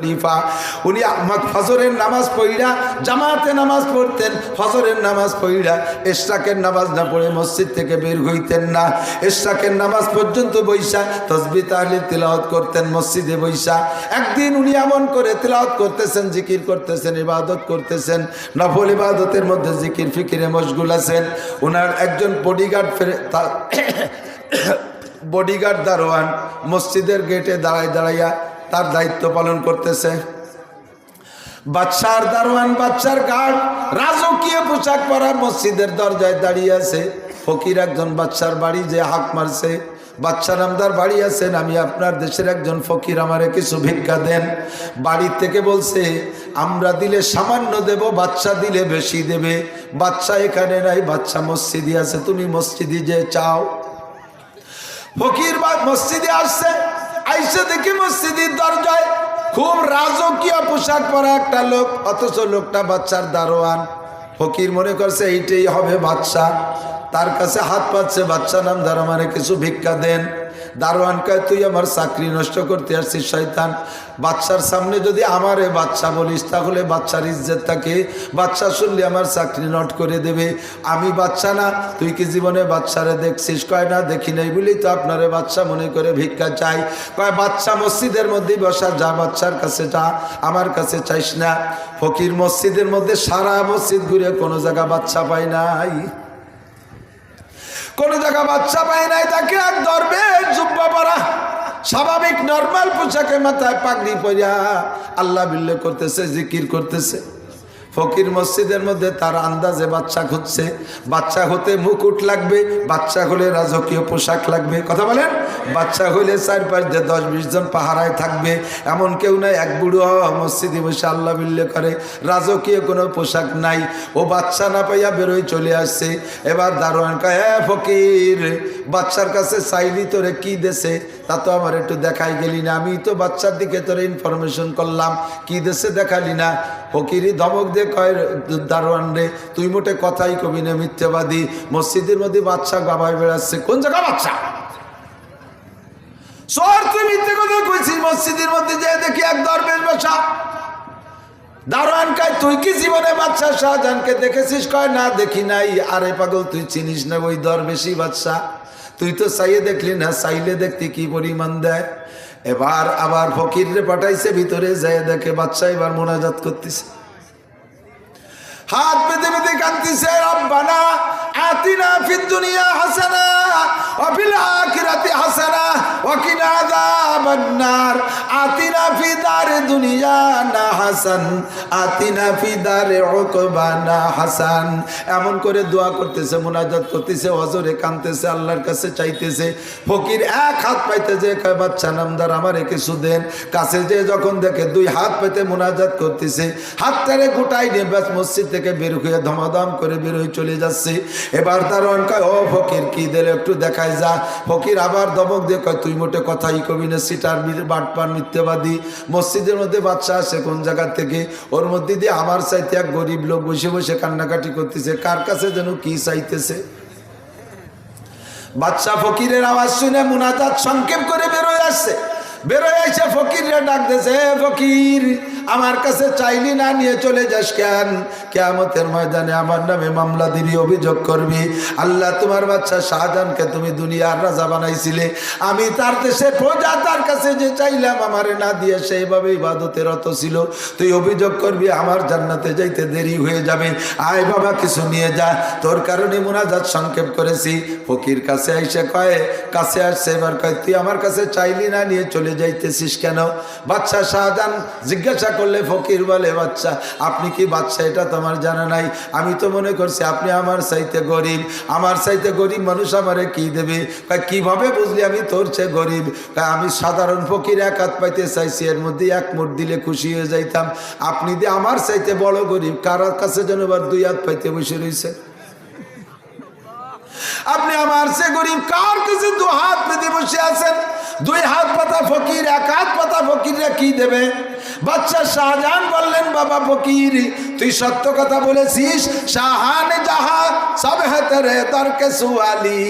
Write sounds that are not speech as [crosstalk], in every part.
খলিফা। উনি আমাক ফজরের নামাজ পড়িরা জামাতে নামাজ পড়তেন, ফজরের নামাজ পড়িরা এশরাকের নামাজ না পড়ে মসজিদ থেকে বের হইতেন না। এশরাকের নামাজ পর্যন্ত বৈশা তসবি তাহলে তেলাওয়াত করতেন, মসজিদে বৈশা। একদিন উনি এমন করে তেলাওয়াত করতেছেন, জিকির করতেছেন, ইবাদত করতেছেন, নফল ইবাদতের মধ্যে জিকির ফিকিরে মশগুল আছেন। ওনার একজন বডিগার্ড ফেরে বডিগার্ড [coughs] দারোয়ান মসজিদের গেটে দাঁড়ায় দাঁড়াইয়া তার দায়িত্ব পালন করতেছে। বাচ্চার দারোয়ান বাচ্চার গার্ড রাজকীয় পোশাক পরা মসজিদের দরজায় দাঁড়িয়ে আছে। ফকির একজন বাচ্চার বাড়ি যে হাক মারছে বাচ্চা নামদার বাড়ি আছেন আমি আপনার দেশের একজন ফকির আমারে কিছু ভিক্ষা দেন। বাড়ির থেকে বলছে, আমরা দিলে সামান্য দেব বাচ্চা দিলে বেশি দেবে। বাচ্চা এখানে নাই বাচ্চা মসজিদে আছে, তুমি মসজিদে যে চাও। ফকির মসজিদে আসছে আইসে দেখি মসজিদের দরজায় খুব রাজকীয় পোশাক পরা একটা লোক, অথচ লোকটা বাচ্চার দারোয়ান। ফকির মনে করছে এইটাই হবে বাচ্চা তার কাছে হাত পাচ্ছে বাচ্চা নাম ধারা মানে কিছু ভিক্ষা দেন। দারোয়ান তুই আমার চাকরি নষ্ট করতে আসছিস, শয়তান। বাচ্চার সামনে যদি আমারে বাচ্চা বলিস, তাহলে বাচ্চার ইজ্জত থাকে বাচ্চা শুনলে আমার চাকরি নট করে দেবে। আমি বাচ্চা না, তুই কি জীবনে বাচ্চারে দেখছিস? কয়, না, দেখি নাই বলেই তো আপনারে বাচ্চা মনে করে ভিক্ষা চাই। কয় বাচ্চা মসজিদের মধ্যেই বসা, যা বাচ্চার কাছে যা, আমার কাছে চাইস না। ফকির মসজিদের মধ্যে সারা মসজিদ ঘুরে কোনো জায়গা বাচ্চা পায় নাই। কোন জায়গা বাচ্চা পায় নাই, তাকে এক ধরবে। জুব্বা পরা। স্বাভাবিক নর্মাল পোশাকে মাথায় পাগড়ি পরিয়া আল্লাহ বিল্লে করতেছে, জিকির করতেছে। ফকির মসজিদের মধ্যে তার আন্দাজে বাচ্চা খুঁজছে। বাচ্চা হতে মুকুট লাগবে, বাচ্চা হলে রাজকীয় পোশাক লাগবে। কথা বলেন? বাচ্চা হলে চার পাঁচ দিয়ে দশ বিশ জন পাহারায় থাকবে। এমন কেউ নাই, এক বুড়ো মসজিদে বসে আল্লাহ বিল্লে করে। রাজকীয় কোনো পোশাক নাই। ও বাচ্চা না পাইয়া বেরোয় চলে আসছে। এবার দারোয়ান কয় হ্যাঁ ফকির, বাচ্চার কাছে চাইলি তোরে কি দেশে? তা তো আমার একটু দেখাই গেলি না। আমি তো বাচ্চার দিকে তোরে ইনফরমেশন করলাম। কি দেশে দেখালি না? ফকিরই ধমক দিয়ে কয় দারোয়ান রে, তুই মোটে কথাই কবি না, মিথ্যাবাদী। মসজিদের মধ্যে বাচ্চা গাবায় বেড়াচ্ছে। কোন জায়গা বাচ্চা চিনিস না ওই বাচ্চা তুই তো চাইয়ে দেখলি না চাইলে কি পরিমাণ দেয়? এবার আবার ফকিরে পাঠাইছে, ভিতরে যায় দেখে বাচ্চা এবার মোনাজাত করতেছে। হাত পেতে পেতে কান্দিছে রব্বানা আতিনা ফিদ দুনিয়া হাসানা ওয়া আখিরাতি হাসানা ওয়া কিনা আযাবান আতিনা ফি দুনিয়া না হাসান আতিনা ফি এমন করে দোয়া করতেছে, মুনাজাত করতেছে অজরে কাঁদতেছে, আল্লাহর কাছে চাইতেছে। ফকির এক হাত পাইতে যে কয়, বাচ্চা নামদার, আমারে কিছু দেন। কাছে যে যখন দেখে দুই হাত পেতে মুনাজাত করতেছে, হাতটারে গোটাই নিয়ে ব্যাস মসজিদ থেকে বের হয়ে ধমাধম করে বের হয়ে চলে যাচ্ছে। এবার তার কয়, ও ফকির, কি দিলে একটু দেখায় যা। ফকির আবার দমক দিয়ে কয়, তুই মোটে কথাই কবি না, সিটার বাটপার মিথ্যাবাদী মসজিদের মধ্যে বাচ্চা আসে কোন জায়গা থেকে? ওর মধ্যে দিয়ে আমার চাইতে এক গরিব লোক বসে বসে কান্নাকাটি করতেছে। কার কাছে যেন কি চাইতেছে? বাচ্চা ফকিরের আওয়াজ শুনে মুনাজাত সংক্ষেপ করে বেরোয় আসছে। বেরোয় এসে ফকিরে ডাক "এ ফকির আমার কাছে চাইলি না, নিয়ে চলে যাস কেন? কেয়ামতের ময়দানে আমার নামে মামলা দিবি অভিযোগ করবি। আল্লাহ তোমার বাচ্চা শাহজাহানকে তুমি দুনিয়ার রাজা বানাইছিলে। আমি তার দেশে প্রজা, তার কাছে যে চাইলাম, আমারে না দিয়ে সেইভাবে ইবাদতের রত ছিল। তুই অভিযোগ করবি, আমার জান্নাতে যাইতে দেরি হয়ে যাবে। আয় বাবা, কিছু নিয়ে যা। তোর কারণে মোনাজাত সংক্ষেপ করেছি। ফকির কাছে এসে কয়ে, কাছে আসছে, এবার কয়, তুই আমার কাছে চাইলি না, নিয়ে চলে যাইতেছিস কেন? বাচ্চা শাহজাহান জিজ্ঞাসা করলে ফকির বলে, বাচ্চা, আপনি কি বাচ্চা? এটা তো আমার জানা নাই। আমি তো মনে করছি আপনি আমার চাইতে গরিব। আমার চাইতে গরিব মানুষ আমারে কি দেবে? কীভাবে বুঝলি আমি তোর চেয়ে গরিব? আমি সাধারণ ফকির, এক হাত পাইতে চাইছি, এর মধ্যে এক মোট দিলে খুশি হয়ে যাইতাম। আপনি দিয়ে আমার চাইতে বড় গরিব, কার কাছে যেন এবার দুই হাত পাইতে বসে রয়েছে আপনি আমার সে গরিব, কার কাছে দু হাত পেতে বসে আছেন? দুই হাত পাতা ফকির, এক হাত পাতা ফকিররা কি দেবে? বাচ্চা শাহজাহান বললেন, বাবা ফকির, তুই সত্য কথা বলেছিস। শাহান যাহা সব হাতে রে তর্কে সুয়ালি।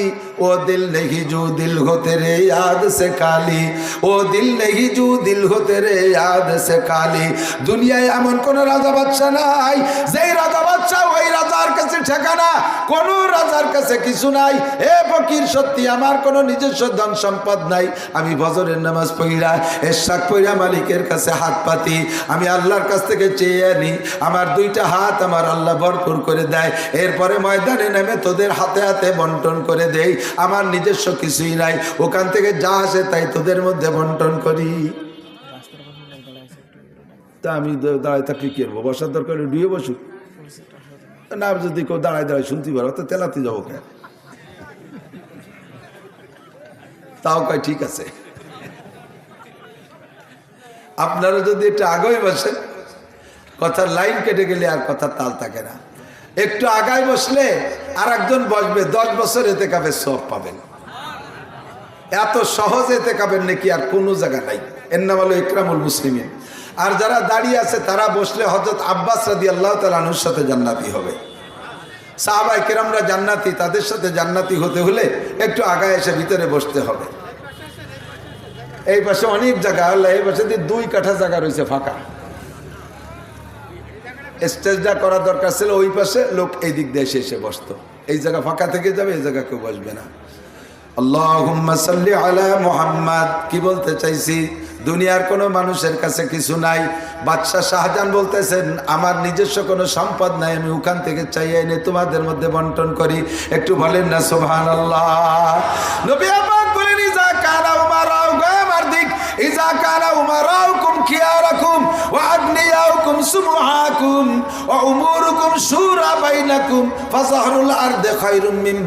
ও দিল নেহি জু দিল হতে রে ইয়াদ সে কালি। ও দিল নেহি জু দিল হতে রে ইয়াদ সে কালি। দুনিয়ায় এমন কোন রাজা বাচ্চা নাই, যেই রাজা ঠিকানা, কোন রাজার কাছে কিছু নাই। এ ফকির সত্যি আমার কোন নিজস্ব ধন সম্পদ নাই। আমি বজরের নামাজ পড়িরা এরশাক পড়িরা মালিকের কাছে হাত পাতি, আমি আল্লাহর কাছ থেকে চেয়ে আনি আমার দুইটা হাত আমার আল্লাহ ভরপুর করে দেয়। এরপরে ময়দানে নেমে তোদের হাতে হাতে বন্টন করে দেই। আমার নিজস্ব কিছুই নাই। ওখান থেকে যা আসে তাই তোদের মধ্যে বন্টন করি। তা আমি দাঁড়ায় থাকলে কি করব? বসার দরকার ডুয়ে বসুক। না যদি কেউ দাঁড়ায় দাঁড়ায় শুনতে পারো, তো তেলাতে যাব কেন তাও কয়, ঠিক আছে। আপনারা যদি একটু আগে বসেন, কথার লাইন কেটে গেলে আর কথার তাল থাকে না। একটু আগায় বসলে আর একজন বসবে, দশ বছর এতে কাপে সব পাবেন। এত সহজ এতে কাবেন নাকি আর কোনো জায়গা নাই। এর নাম হলো ইকরামুল মুসলিমিন। আর যারা দাঁড়িয়ে আছে, তারা বসলে হজরত আব্বাস রাদি আল্লাহ তালুর সাথে জান্নাতি হবে। সাহাবাই কেরামরা জান্নাতি, তাদের সাথে জান্নাতি হতে হলে একটু আগায় এসে ভিতরে বসতে হবে। এই পাশে অনেক জায়গা, আল্লাহ, এই পাশে দুই কাঠা জায়গা রয়েছে ফাঁকা। স্টেজটা করা দরকার ছিল, ওই পাশে লোক এই দিক দিয়ে এসে এসে বসতো। এই জায়গা ফাঁকা থেকে যাবে, এই জায়গা কেউ বসবে না। আল্লাহুম্মা সাল্লি মুহাম্মাদ, কি বলতে চাইছি? দুনিয়ার কোনো মানুষের কাছে কিছু নাই। বাদশাহ শাহজাহান বলতেছেন, আমার নিজস্ব কোনো সম্পদ নাই, আমি ওখান থেকে চাই এনে তোমাদের মধ্যে বন্টন করি। একটু বলেন না সোভান নবী মিন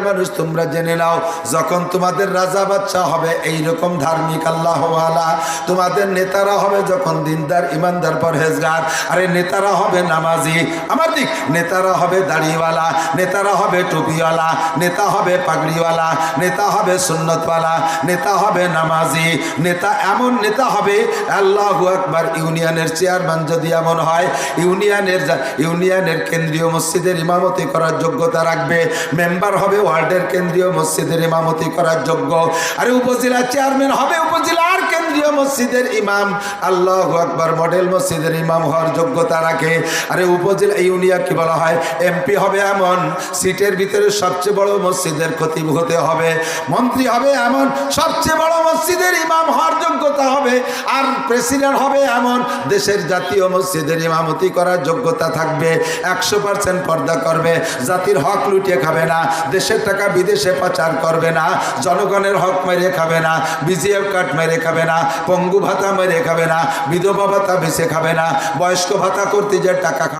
মানুষ, তোমরা জেনে নাও, যখন তোমাদের রাজা বাচ্চা হবে এই রকম ধার্মিক আল্লাহওয়ালা তোমাদের নেতারা হবে যখন দিনদার, ইমানদার, পরহেজগার। আরে নেতারা হবে নামাজি। আমার দিক, নেতারা হবে দাড়িওয়ালা। নেতারা হবে টুপিওয়ালা। নেতা হবে পাগড়িওয়ালা। নেতা হবে সুন্নতওয়ালা। নেতা হবে নামাজি। নেতা এমন নেতা হবে, আল্লাহ আকবার, ইউনিয়নের চেয়ারম্যান যদি এমন হয়, ইউনিয়নের ইউনিয়নের কেন্দ্রীয় মসজিদের ইমামতি করার যোগ্যতা রাখবে, মেম্বার হবে ওয়ার্ডের কেন্দ্রীয় মসজিদের ইমামতি করার যোগ্য। আরে উপজেলা চেয়ারম্যান হবে উপজেলার কেন্দ্রীয় মসজিদের ইমাম, আল্লাহ আকবার, মডেল মসজিদের ইমাম হওয়ার যোগ্যতা রাখে। আরে উপজেলা ইউনিয়ন কি বলা হয় এমপি হবে এমন, সিটের ভিতরে সবচেয়ে বড় মসজিদের খতিব হতে হবে। মন্ত্রী হবে এমন, সবচেয়ে বড় মসজিদের ইমাম হওয়ার যোগ্যতা হবে। আর প্রেসিডেন্ট হবে এমন, দেশের জাতীয় মসজিদের ইমামতি করার যোগ্যতা থাকবে। একশো পার্সেন্ট পর্দা করবে, জাতির হক লুটিয়ে খাবে না, দেশের টাকা বিদেশে পাচার করবে না, জনগণের হক মেরে খাবে না, বিজিএফ কার্ড মেরে খাবে না পঙ্গু ভাতা মেরে খাবে না, বিধবা ভাতা বেছে খাবে না, বয়স্ক ভাতা করতে যে টাকা